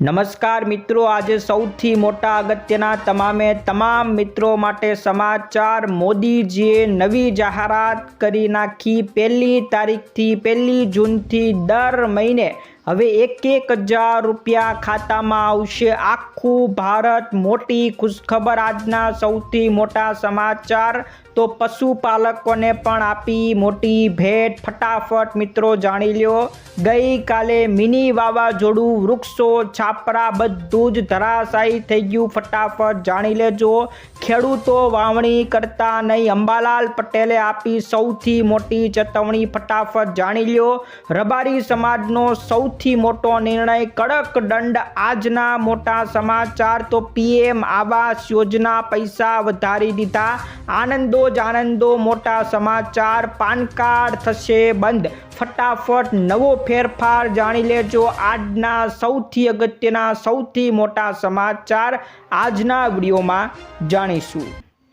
નમસ્કાર મિત્રો, આજે સૌથી મોટા અગત્યના તમામે તમામ મિત્રો માટે સમાચાર. મોદીજીએ નવી જાહેરાત કરી નાખી. પહેલી તારીખથી, પહેલી જૂનથી દર મહિને હવે એક એક હજાર રૂપિયા ખાતામાં આવશે. આખું ભારત મોટી ખુશખબર. આજના સૌથી મોટા સમાચાર તો પશુપાલકોને પણ આપી મોટી ભેટ. ફટાફટ મિત્રો જાણી લ્યો. ગઈકાલે મિની વાવાઝોડું, વૃક્ષો, છાપરા બધું જ ધરાશાયી થઈ ગયું. ફટાફટ જાણી લેજો. ખેડૂતો વાવણી કરતા નહીં. અંબાલાલ પટેલે આપી સૌથી મોટી ચેતવણી. ફટાફટ જાણી લ્યો. રબારી સમાજનો સૌથી મોટો નિર્ણય કડક દંડ. આજના મોટા સમાચાર તો પીએમ આવાસ યોજના પૈસા વધારી દીધા. આનંદો આનંદો મોટા સમાચાર. પાન કાર્ડ થશે બંધ. ફટાફટ નવો ફેરફાર જાણી લેજો. આજના સૌથી અગત્યના, સૌથી મોટા સમાચાર આજના વિડીયોમાં જાણીશું.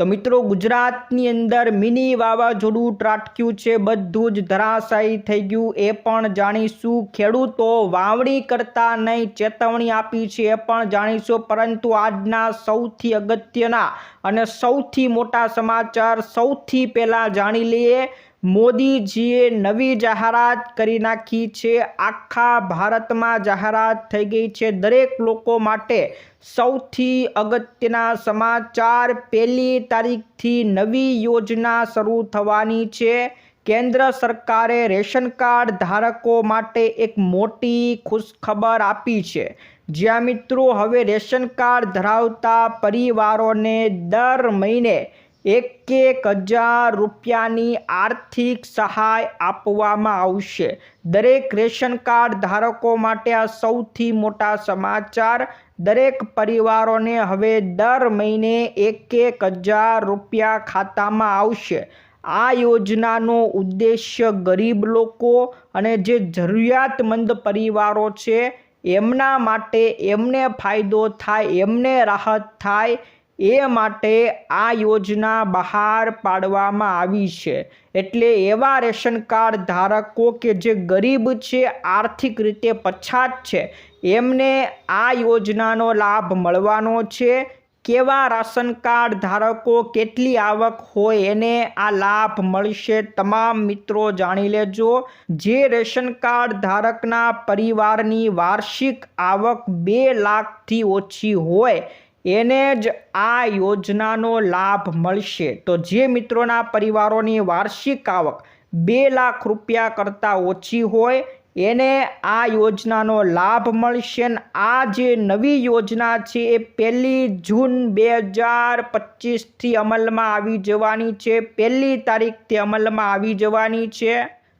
તો મિત્રો ગુજરાતની અંદર મિની વાવાઝોડું ત્રાટક્યું છે, બધું જ ધરાશાયી થઈ ગયું. એ પણ જાણીશું. ખેડૂતો વાવણી કરતા નહીં, ચેતવણી આપી છે. એ પણ જાણીશું. પરંતુ આજના સૌથી અગત્યના અને સૌથી મોટા સમાચાર સૌથી પહેલાં જાણી લઈએ મોદીજીએ નવી જાહેરાત કરી નાખી છે. આખા ભારતમાં જાહેરાત થઈ ગઈ છે. દરેક લોકો માટે સૌથી અગત્યના સમાચાર પહેલી તારીખથી નવી યોજના શરૂ થવાની છે. કેન્દ્ર સરકારે રેશન કાર્ડ ધારકો માટે એક મોટી ખુશખબર આપી છે. જ્યાં મિત્રો, હવે રેશન કાર્ડ ધરાવતા પરિવારોને દર મહિને એક એક હજાર રૂપિયાની આર્થિક સહાય આપવામાં આવશે. દરેક રેશન કાર્ડ ધારકો માટે આ સૌથી મોટા સમાચાર. દરેક પરિવારોને હવે દર મહિને એક એક હજાર રૂપિયા ખાતામાં આવશે. આ યોજનાનો ઉદ્દેશ્ય ગરીબ લોકો અને જે જરૂરિયાતમંદ પરિવારો છે, એમના માટે એમને ફાયદો થાય, એમને રાહત થાય એ માટે આ યોજના બહાર પાડવામાં આવી છે. એટલે એવા રેશન કાર્ડ ધારકો કે જે ગરીબ છે, આર્થિક રીતે પછાત છે, એમને આ યોજનાનો લાભ મળવાનો છે. કેવા રાશન કાર્ડ ધારકો, કેટલી આવક હોય એને આ લાભ મળશે તમામ મિત્રો જાણી લેજો. જે રેશન કાર્ડ ધારકના પરિવારની વાર્ષિક આવક બે લાખથી ઓછી હોય એને જ આ યોજનાનો લાભ મળશે. તો જે મિત્રોના પરિવારોની વાર્ષિક આવક બે લાખ રૂપિયા કરતાં ઓછી હોય, એને આ યોજનાનો લાભ મળશે અને આ જે નવી યોજના છે એ પહેલી જૂન બે હજાર પચીસથી અમલમાં આવી જવાની છે. પહેલી તારીખથી અમલમાં આવી જવાની છે.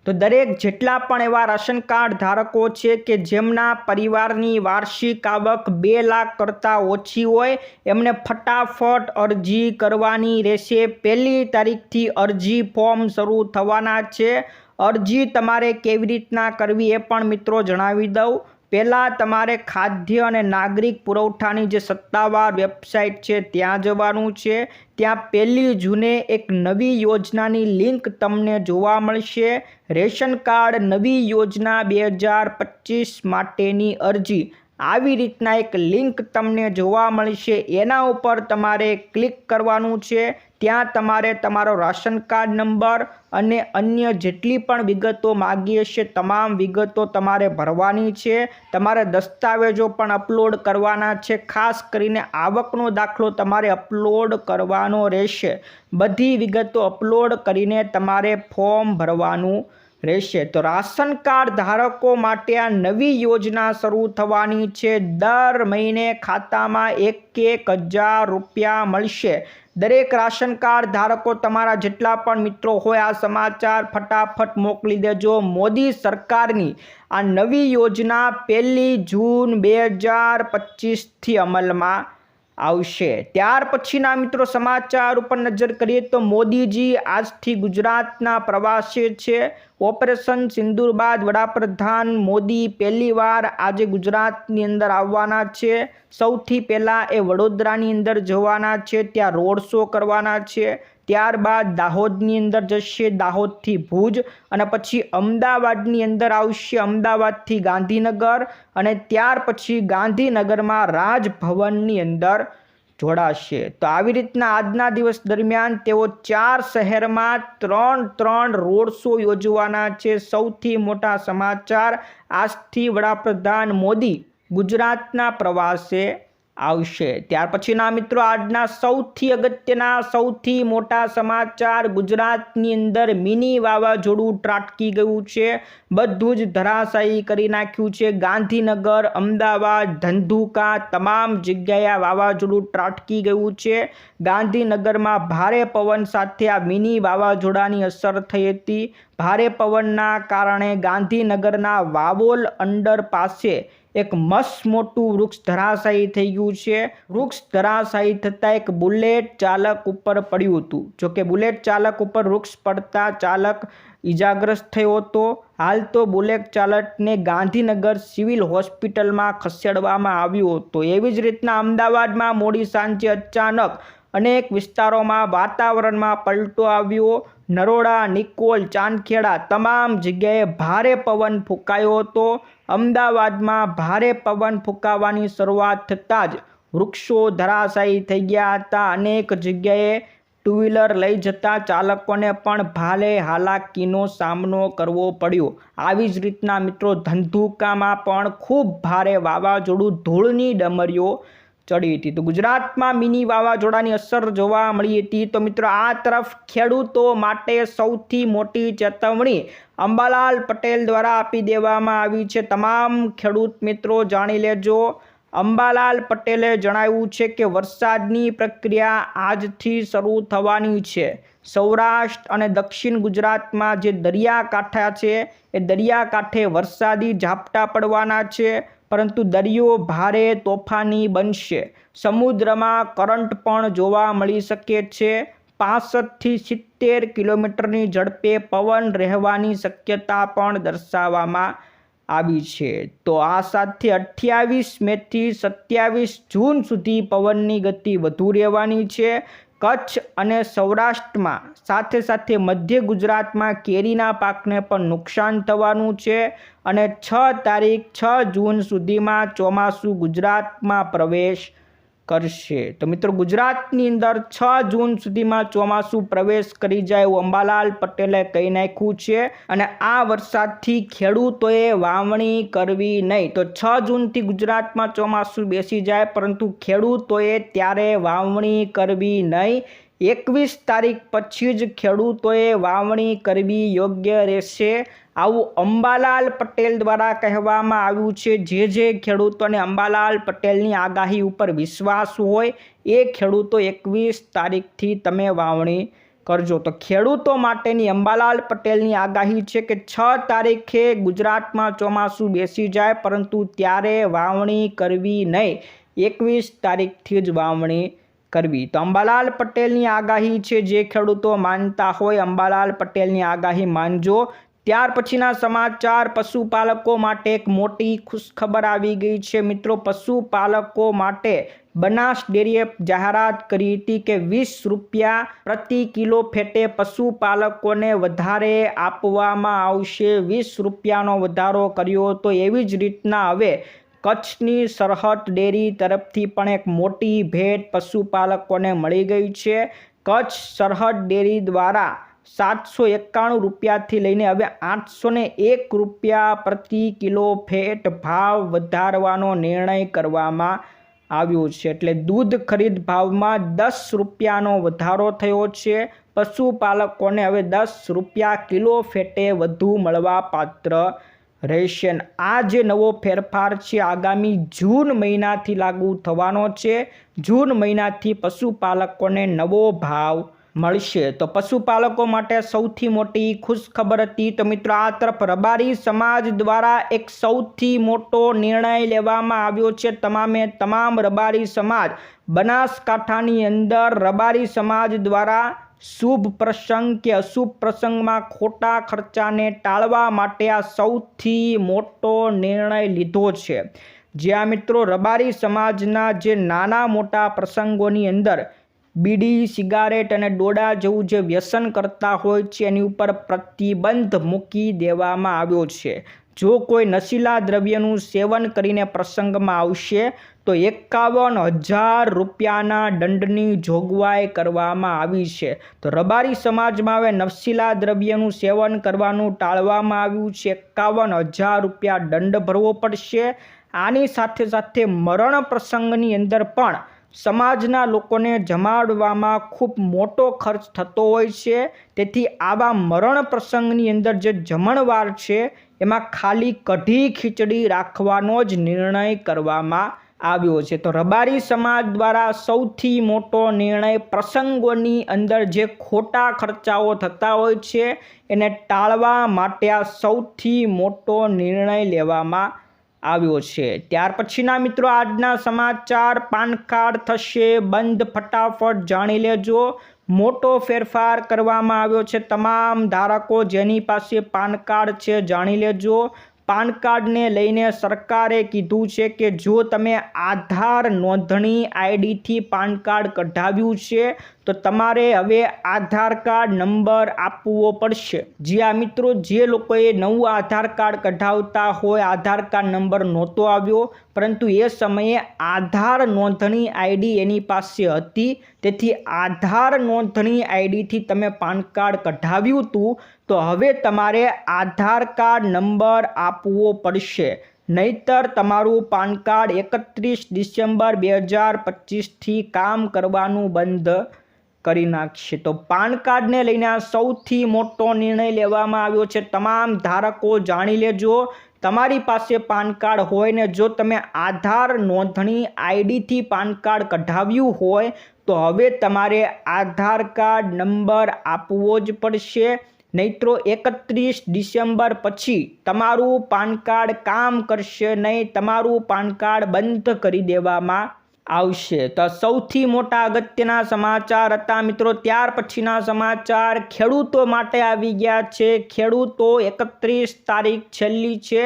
તો દરેક જેટલા પણ એવા રાશન કાર્ડ ધારકો છે કે જેમના પરિવારની વાર્ષિક આવક બે લાખ કરતાં ઓછી હોય, એમને ફટાફટ અરજી કરવાની રહેશે. પહેલી તારીખથી અરજી ફોર્મ શરૂ થવાના છે. અરજી તમારે કેવી રીતના કરવી એ પણ મિત્રો જણાવી દઉં. પહેલાં તમારે ખાદ્ય અને નાગરિક પુરવઠાની જે સત્તાવાર વેબસાઇટ છે, ત્યાં જવાનું છે. ત્યાં પહેલી જૂને એક નવી યોજનાની લિંક તમને જોવા મળશે. રેશન કાર્ડ નવી યોજના બે હજાર પચીસ માટેની અરજી. આવી રીતના એક લિંક તમને જોવા મળશે. એના ઉપર તમારે ક્લિક કરવાનું છે. ત્યાં તમારે તમારો રાશન કાર્ડ નંબર અને અન્ય જેટલી પણ વિગતો માગી હશે, તમામ વિગતો તમારે ભરવાની છે. તમારે દસ્તાવેજો પણ અપલોડ કરવાના છે. ખાસ કરીને આવકનો દાખલો તમારે અપલોડ કરવાનો રહેશે. બધી વિગતો અપલોડ કરીને તમારે ફોર્મ ભરવાનું રહેશે. તો રાશન કાર્ડ ધારકો માટે આ નવી યોજના શરૂ થવાની છે. દર મહિને ખાતામાં એક એક હજાર રૂપિયા મળશે. દરેક રાશન કાર્ડ ધારકો તમારા જેટલા પણ મિત્રો હોય, આ સમાચાર ફટાફટ મોકલી દેજો. મોદી સરકારની આ નવી યોજના પહેલી જૂન બે હજાર પચીસથી અમલમાં આવશે. ત્યાર પછીના મિત્રો સમાચાર ઉપર નજર કરીએ તો મોદીજી આજથી ગુજરાતના પ્રવાસે છે. ઓપરેશન સિંદૂર બાદ વડાપ્રધાન મોદી પહેલીવાર આજે ગુજરાતની અંદર આવવાના છે. સૌથી પહેલાં એ વડોદરાની અંદર જવાના છે. ત્યાં રોડ શો કરવાના છે. ત્યારબાદ દાહોદની અંદર જશે, દાહોદથી ભુજ અને પછી અમદાવાદની અંદર આવશે, અમદાવાદથી ગાંધીનગર અને ત્યાર પછી ગાંધીનગરમાં રાજભવનની અંદર જોડાશે. તો આવી રીતના આજના દિવસ દરમિયાન તેઓ ચાર શહેરમાં ત્રણ ત્રણ રોડ શો યોજવાના છે. સૌથી મોટા સમાચાર, આજથી વડાપ્રધાન મોદી ગુજરાતના પ્રવાસે આવશે. ત્યાર પછીના મિત્રો, આજના સૌથી અગત્યના, સૌથી મોટા સમાચાર ગુજરાતની અંદર મિની વાવાઝોડું ત્રાટકી ગયું છે. બધું જ ધરાશાયી કરી નાખ્યું છે. ગાંધીનગર, અમદાવાદ, ધંધુકા તમામ જગ્યાએ વાવાઝોડું ત્રાટકી ગયું છે. ગાંધીનગરમાં ભારે પવન સાથે આ મિની વાવાઝોડાની અસર થઈ હતી. ભારે પવનના કારણે ગાંધીનગરના વાવોલ અંડર પાસે એક મસ્ત મોટું વૃક્ષ ધરાશાયી થઈ ગયું છે. વૃક્ષ ધરાશાયી થતાં એક બુલેટ ચાલક ઉપર પડ્યું હતું. જોકે બુલેટ ચાલક ઉપર વૃક્ષ પડતા ચાલક ઈજાગ્રસ્ત થયો હતો. હાલ તો બુલેટ ચાલકને ગાંધીનગર સિવિલ હોસ્પિટલમાં ખસેડવામાં આવ્યો હતો. એવી જ રીતના અમદાવાદમાં મોડી સાંજે અચાનક અનેક વિસ્તારોમાં વાતાવરણમાં પલટો આવ્યો. નરોડા, નિકોલ, ચાંદખેડા તમામ જગ્યાએ ભારે પવન ફૂંકાયો હતો. અમદાવાદમાં ભારે પવન ફૂંકાવાની શરૂઆત થતાં જ વૃક્ષો ધરાશાયી થઈ ગયા હતા. અનેક જગ્યાએ ટુ વ્હીલર લઈ જતા ચાલકોને પણ ભારે હાલાકીનો સામનો કરવો પડ્યો. આવી જ રીતના મિત્રો ધંધુકામાં પણ ખૂબ ભારે વાવાઝોડું ધૂળની ડમરીઓ ચડી હતી. તો ગુજરાતમાં મિની વાવાઝોડાની અસર જોવા મળી હતી. તો મિત્રો, આ તરફ ખેડૂતો માટે સૌથી મોટી ચેતવણી અંબાલાલ પટેલ દ્વારા આપી દેવામાં આવી છે. તમામ ખેડૂત મિત્રો જાણી લેજો. અંબાલાલ પટેલે જણાવ્યું છે કે વરસાદની પ્રક્રિયા આજથી શરૂ થવાની છે. સૌરાષ્ટ્ર અને દક્ષિણ ગુજરાતમાં જે દરિયાકાંઠા છે, એ દરિયાકાંઠે વરસાદી ઝાપટા પડવાના છે. પરંતુ દરિયો ભારે તોફાની બનશે. સમુદ્રમાં કરંટ પણ જોવા મળી શકે છે. પાસઠથી સિત્તેર કિલોમીટરની ઝડપે પવન રહેવાની શક્યતા પણ દર્શાવવામાં આવી છે. તો આ સાથે અઠ્યાવીસ મેથી સત્યાવીસ જૂન સુધી પવનની ગતિ વધુ રહેવાની છે. કચ્છ અને સૌરાષ્ટ્રમાં સાથે સાથે મધ્ય ગુજરાતમાં કેરીના પાકને પણ નુકસાન થવાનું છે અને છ તારીખ છ જૂન સુધીમાં ચોમાસું ગુજરાતમાં પ્રવેશ કરશે. તો મિત્રો, ગુજરાતની અંદર છ જૂન સુધીમાં ચોમાસું પ્રવેશ કરી જાય એવું અંબાલાલ પટેલે કહી નાખ્યું છે. અને આ વરસાદથી ખેડૂતોએ વાવણી કરવી નહીં. તો છ જૂનથી ગુજરાતમાં ચોમાસું બેસી જાય, પરંતુ ખેડૂતોએ ત્યારે વાવણી કરવી નહીં. એકવીસ તારીખ પછી જ ખેડૂતોએ વાવણી કરવી યોગ્ય રહેશે. આવું અંબાલાલ પટેલ દ્વારા કહેવામાં આવ્યું છે. જે જે ખેડૂતોને અંબાલાલ પટેલની આગાહી ઉપર વિશ્વાસ હોય, એ ખેડૂતો એકવીસ તારીખથી તમે વાવણી કરજો. તો ખેડૂતો માટેની અંબાલાલ પટેલની આગાહી છે કે છ તારીખે ગુજરાતમાં ચોમાસું બેસી જાય, પરંતુ ત્યારે વાવણી કરવી નહીં. એકવીસ તારીખથી જ વાવણી કરવી. તો અંબાલાલ પટેલની આગાહી છે જે ખેડૂતો માનતા હોય, અંબાલાલ પટેલની આગાહી માનજો. ત્યાર પછીના સમાચાર, પશુપાલકો માટે એક મોટી ખુશખબર આવી ગઈ છે. મિત્રો, પશુપાલકો માટે બનાસ ડેરીએ જાહેરાત કરી હતી કે વીસ રૂપિયા પ્રતિ કિલો ફેટે પશુપાલકોને વધારે આપવામાં આવશે. વીસ રૂપિયાનો વધારો કર્યો તો એવી જ રીતના હવે કચ્છની સરહદ ડેરી તરફથી પણ એક મોટી ભેટ પશુપાલકોને મળી ગઈ છે. કચ્છ સરહદ ડેરી દ્વારા સાતસો એકાણું રૂપિયાથી લઈને હવે આઠસો એક રૂપિયા પ્રતિ કિલો ફેટ ભાવ વધારવાનો નિર્ણય કરવામાં આવ્યો છે. એટલે દૂધ ખરીદ ભાવમાં દસ રૂપિયાનો વધારો થયો છે. પશુપાલકોને હવે દસ રૂપિયા કિલો ફેટે વધુ મળવા પાત્ર રહેશે આ જે નવો ફેરફાર છે, આગામી જૂન મહિનાથી લાગુ થવાનો છે. જૂન મહિનાથી પશુપાલકોને નવો ભાવ મળશે. તો પશુપાલકો માટે સૌથી મોટી ખુશખબર હતી તો મિત્રો આ તરફ રબારી સમાજ દ્વારા એક સૌથી મોટો નિર્ણય લેવામાં આવ્યો છે. તમામે તમામ રબારી સમાજ, બનાસકાંઠાની અંદર રબારી સમાજ દ્વારા શુભ પ્રસંગ કે અશુભ પ્રસંગમાં ખોટા ખર્ચાને ટાળવા માટે આ સૌથી મોટો નિર્ણય લીધો છે. જ્યાં મિત્રો રબારી સમાજના જે નાના મોટા પ્રસંગોની અંદર બીડી, સિગારેટ અને ડોડા જેવું જે વ્યસન કરતા હોય છે, એની ઉપર પ્રતિબંધ મૂકી દેવામાં આવ્યો છે. જો કોઈ નશીલા દ્રવ્યનું સેવન કરીને પ્રસંગમાં આવશે તો એકાવન હજાર રૂપિયાના દંડની જોગવાઈ કરવામાં આવી છે. તો રબારી સમાજમાં હવે નફસીલા દ્રવ્યનું સેવન કરવાનું ટાળવામાં આવ્યું છે. એકાવન હજાર રૂપિયા દંડ ભરવો પડશે. આની સાથે સાથે મરણ પ્રસંગની અંદર પણ સમાજના લોકોને જમાડવામાં ખૂબ મોટો ખર્ચ થતો હોય છે. તેથી આવા મરણ પ્રસંગની અંદર જે જમણવાર છે, એમાં ખાલી કઢી ખીચડી રાખવાનો જ નિર્ણય કરવામાં આવ્યો છે. તો રબારી સમાજ દ્વારા સૌથી મોટો નિર્ણય પ્રસંગોની અંદર જે ખોટા ખર્ચાઓ થતા હોય છે, એને ટાળવા માટે આ સૌથી મોટો નિર્ણય લેવામાં આવ્યો છે. ત્યાર પછીના મિત્રો, આજના સમાચાર પાન કાર્ડ થશે, બંધ ફટાફટ જાણી લેજો. મોટો ફેરફાર કરવામાં આવ્યો છે. તમામ ધારકો જેની પાસે પાન કાર્ડ છે, જાણી લેજો. પાન કાર્ડને લઈને સરકારે કીધું છે કે જો તમે આધાર નોંધણી આઈડીથી પાન કાર્ડ કઢાવ્યું છે, તો તમારે હવે આધાર કાર્ડ નંબર આપવો પડશે. જે આ મિત્રો, જે લોકોએ નવું આધાર કાર્ડ કઢાવતા હોય, આધાર કાર્ડ નંબર નહોતો આવ્યો, પરંતુ એ સમયે આધાર નોંધણી આઈડી એની પાસે હતી. તેથી આધાર નોંધણી આઈડીથી તમે પાન કાર્ડ કઢાવ્યું હતું તો હવે તમારે આધાર કાર્ડ નંબર આપવો પડશે. નહીતર તમારું પાન કાર્ડ એકત્રીસ ડિસેમ્બર બે હજાર પચીસથી કામ કરવાનું બંધ કરી નાખશે. તો પાન કાર્ડને લઈને સૌથી મોટો નિર્ણય લેવામાં આવ્યો છે. તમામ ધારકો જાણી લેજો. તમારી પાસે પાન કાર્ડ હોય ને જો તમે આધાર નોંધણી આઈડીથી પાન કાર્ડ કઢાવ્યું હોય, તો હવે તમારે આધાર કાર્ડ નંબર આપવો જ પડશે. નહીતરો એકત્રીસ ડિસેમ્બર પછી તમારું પાન કાર્ડ કામ કરશે નહીં, તમારું પાન કાર્ડ બંધ કરી દેવામાં આવશે. તો સૌથી મોટા અગત્યના સમાચાર હતા મિત્રો. ત્યાર પછીના સમાચાર, ખેડૂતો માટે આવી ગયા છે. ખેડૂતો એકત્રીસ તારીખ છેલ્લી છે.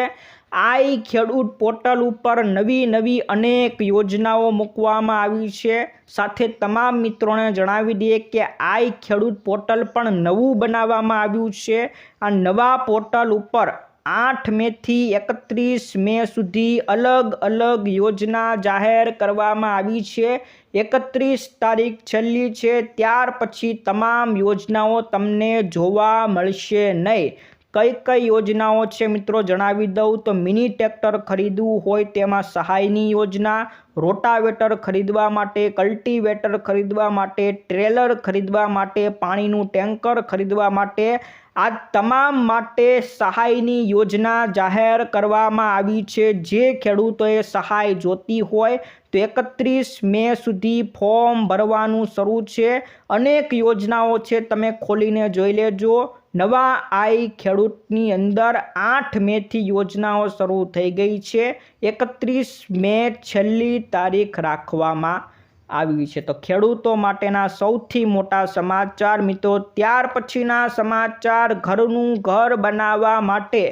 આઈ ખેડૂત પોર્ટલ ઉપર નવી નવી અનેક યોજનાઓ મૂકવામાં આવી છે. સાથે તમામ મિત્રોને જણાવી દઈએ કે આઈ ખેડૂત પોર્ટલ પણ નવું બનાવવામાં આવ્યું છે. આ નવા પોર્ટલ ઉપર આઠ મેથી એકત્રીસ મે સુધી અલગ અલગ યોજના જાહેર કરવામાં આવી છે. એકત્રીસ તારીખ છેલ્લી છે, ત્યાર પછી તમામ યોજનાઓ તમને જોવા મળશે નહીં. કઈ કઈ યોજનાઓ છે મિત્રો જણાવી દઉં. તો મિની ટ્રેક્ટર ખરીદવું હોય તેમાં સહાયની યોજના, રોટાવેટર ખરીદવા માટે, કલ્ટિવેટર ખરીદવા માટે, ટ્રેલર ખરીદવા માટે, પાણીનું ટેન્કર ખરીદવા માટે, આ તમામ માટે સહાયની યોજના જાહેર કરવામાં આવી છે. જે ખેડૂતોએ સહાય જોતી હોય તો એકત્રીસ મે સુધી ફોર્મ ભરવાનું શરૂ છે. અનેક યોજનાઓ છે, તમે ખોલીને જોઈ લેજો. નવા આઈ ખેડૂતની અંદર આઠ મેથી યોજનાઓ શરૂ થઈ ગઈ છે. એકત્રીસ મે છેલ્લી તારીખ રાખવામાં આવી છે. તો ખેડૂતો માટેના સૌથી મોટા સમાચાર મિત્રો, ત્યાર પછીના સમાચાર, ઘરનું ઘર બનાવવા માટે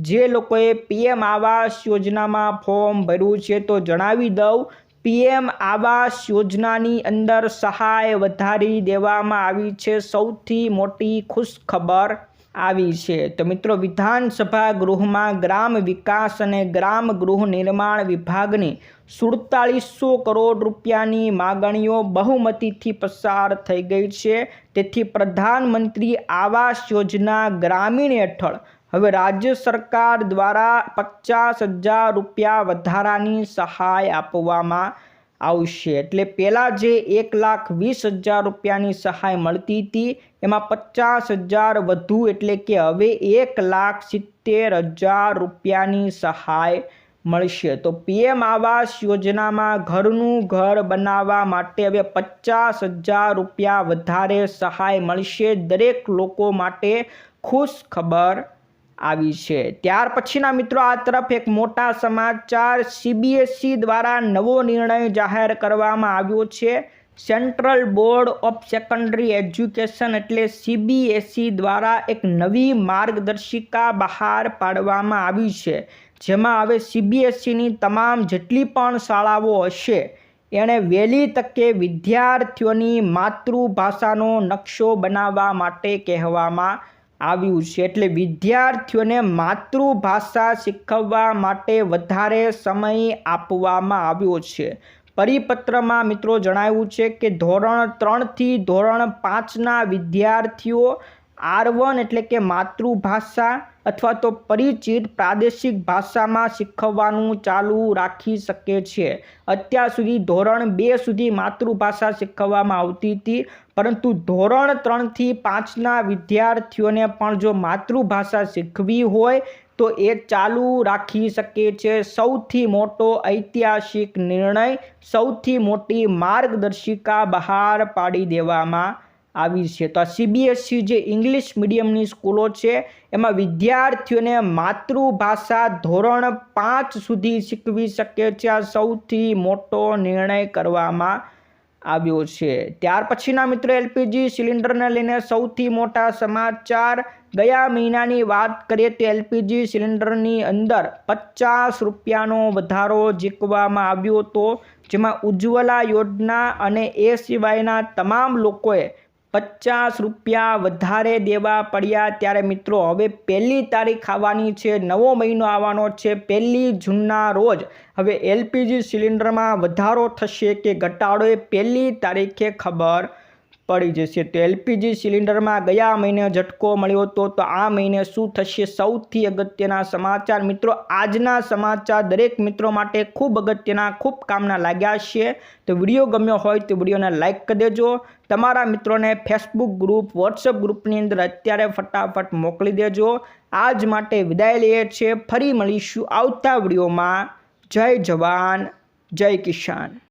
જે લોકોએ પીએમ આવાસ યોજનામાં ફોર્મ ભર્યું છે તો જણાવી દઉં પીએમ આવાસ યોજનાની અંદર સહાય વધારી દેવામાં આવી છે. સૌથી મોટી ખુશખબર આવી છે. તો મિત્રો, વિધાનસભા ગૃહમાં ગ્રામ વિકાસ અને ગ્રામ ગૃહ નિર્માણ વિભાગની સુડતાલીસો કરોડ રૂપિયાની માગણીઓ બહુમતીથી પસાર થઈ ગઈ છે. તેથી પ્રધાનમંત્રી આવાસ યોજના ગ્રામીણ હેઠળ હવે રાજ્ય સરકાર દ્વારા પચાસ હજાર રૂપિયા વધારાની સહાય આપવામાં આવશે. એટલે પહેલાં જે એક લાખ વીસ હજાર રૂપિયાની સહાય મળતી હતી, એમાં પચાસ હજાર વધુ એટલે કે હવે એક લાખ સિત્તેર હજાર રૂપિયાની સહાય મળશે. તો પીએમ આવાસ યોજનામાં ઘરનું ઘર બનાવવા માટે હવે પચાસ હજાર રૂપિયા વધારે સહાય મળશે દરેક લોકો માટે ખુશ ખબર આવી છે. ત્યાર પછીના મિત્રો, આ તરફ એક મોટા સમાચાર સીબીએસઈ દ્વારા નવો નિર્ણય જાહેર કરવામાં આવ્યો છે. Central board of secondary education એટલે સીબીએસઈ દ્વારા એક નવી માર્ગદર્શિકા બહાર પાડવામાં આવી છે, જેમાં હવે સીબીએસઈની તમામ જેટલી પણ શાળાઓ હશે, એણે વહેલી તકે વિદ્યાર્થીઓની માતૃભાષાનો નકશો બનાવવા માટે કહેવામાં આવ્યું છે. એટલે વિદ્યાર્થીઓને માતૃભાષા શીખવવા માટે વધારે સમય આપવામાં આવ્યો છે. પરિપત્રમાં મિત્રો જણાવ્યું છે કે ધોરણ ત્રણથી ધોરણ પાંચના વિદ્યાર્થીઓ આર એટલે કે માતૃભાષા અથવા તો પરિચિત પ્રાદેશિક ભાષામાં શીખવવાનું ચાલુ રાખી શકે છે. અત્યાર સુધી ધોરણ બે સુધી માતૃભાષા શીખવવામાં આવતી હતી, પરંતુ ધોરણ ત્રણથી પાંચના વિદ્યાર્થીઓને પણ જો માતૃભાષા શીખવી હોય, તો એ ચાલુ રાખી શકે છે. સૌથી મોટો ઐતિહાસિક નિર્ણય સૌથી મોટી માર્ગદર્શિકા બહાર પાડી દેવામાં આવી છે. તો આ સીબીએસસી જે ઇંગ્લિશ મીડિયમની સ્કૂલો છે, એમાં વિદ્યાર્થીઓને માતૃભાષા ધોરણ પાંચ સુધી શીખવી શકે છે. આ સૌથી મોટો નિર્ણય કરવામાં આવ્યો છે. ત્યાર પછીના મિત્રો એલપીજી સિલિન્ડરને લઈને સૌથી મોટા સમાચાર. ગયા મહિનાની વાત કરીએ તો એલપીજી સિલિન્ડરની અંદર પચાસ રૂપિયાનો વધારો જીકવામાં આવ્યો હતો, જેમાં ઉજ્જવલા યોજના અને એ સિવાયના તમામ લોકોએ પચાસ રૂપિયા વધારે દેવા પડ્યા ત્યારે મિત્રો, હવે પહેલી તારીખ આવવાની છે, નવો મહિનો આવવાનો છે, પહેલી જૂનના રોજ. હવે એલપીજી સિલિન્ડરમાં વધારો થશે કે ઘટાડો એ પહેલી તારીખે ખબર પડી જશે. તો એલપીજી સિલિન્ડરમાં ગયા મહિને ઝટકો મળ્યો હતો તો આ મહિને શું થશે? સૌથી અગત્યના સમાચાર મિત્રો, આજના સમાચાર દરેક મિત્રો માટે ખૂબ અગત્યના, ખૂબ કામના લાગ્યા છે. તો વીડિયો ગમ્યો હોય તો વિડીયોને લાઇક કરી દેજો. તમારા મિત્રોને ફેસબુક ગ્રુપ વોટ્સઅપ ગ્રુપની અંદર અત્યારે ફટાફટ મોકલી દેજો. આજ માટે વિદાય લઈએ છીએ. ફરી મળીશું આવતા વિડીયોમાં. જય જવાન, જય કિસાન.